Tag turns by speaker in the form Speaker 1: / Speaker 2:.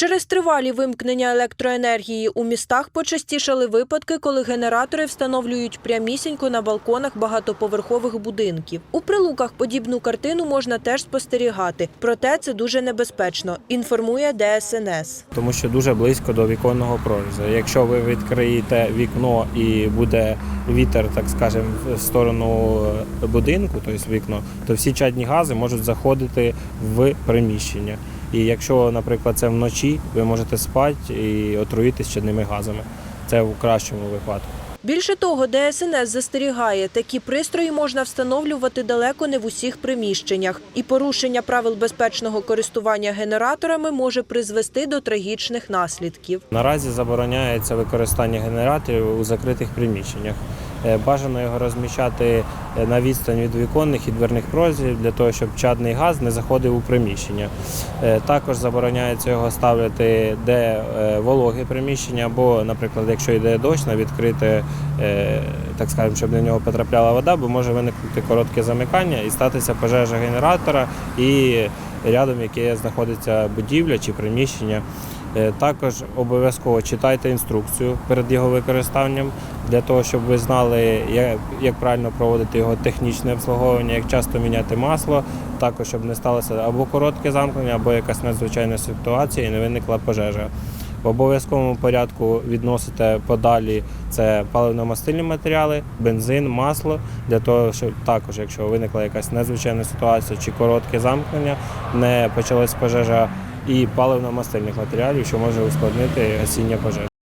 Speaker 1: Через тривалі вимкнення електроенергії у містах почастішали випадки, коли генератори встановлюють прямісінько на балконах багатоповерхових будинків. У прилуках подібну картину можна теж спостерігати, проте це дуже небезпечно, інформує ДСНС.
Speaker 2: тому що дуже близько до віконного прорізу. Якщо ви відкриєте вікно і буде вітер, так скажемо, в сторону будинку, тобто вікно, то всі чадні гази можуть заходити в приміщення. І якщо, наприклад, це вночі, ви можете спати і отруїтися чадними газами. Це в кращому випадку.
Speaker 1: Більше того, ДСНС застерігає, такі пристрої можна встановлювати далеко не в усіх приміщеннях, і порушення правил безпечного користування генераторами може призвести до трагічних наслідків.
Speaker 2: Наразі забороняється використання генераторів у закритих приміщеннях. Е, Бажано його розміщати е, на відстань від віконних і дверних прозорів для того, щоб чадний газ не заходив у приміщення. Е, Також забороняється його ставити де вологе приміщення, або, наприклад, якщо йде дощ, на відкрите, так скажемо, щоб на нього потрапляла вода, бо може виникнути коротке замикання і статися пожежа генератора і рядом, яке знаходиться будівля чи приміщення. Е, Також обов'язково читайте інструкцію перед його використанням для того, щоб ви знали, як, як правильно проводити його технічне обслуговування, як часто міняти масло, також щоб не сталося або коротке замкнення, або якась надзвичайна ситуація і не виникла пожежа. В обов'язковому порядку відносите подалі це паливно-мастильні матеріали, бензин, масло для того, щоб також, якщо виникла якась незвичайна ситуація чи коротке замкнення, не почалась пожежа і паливно-мастильних матеріалів, що може ускладнити гасіння пожежі.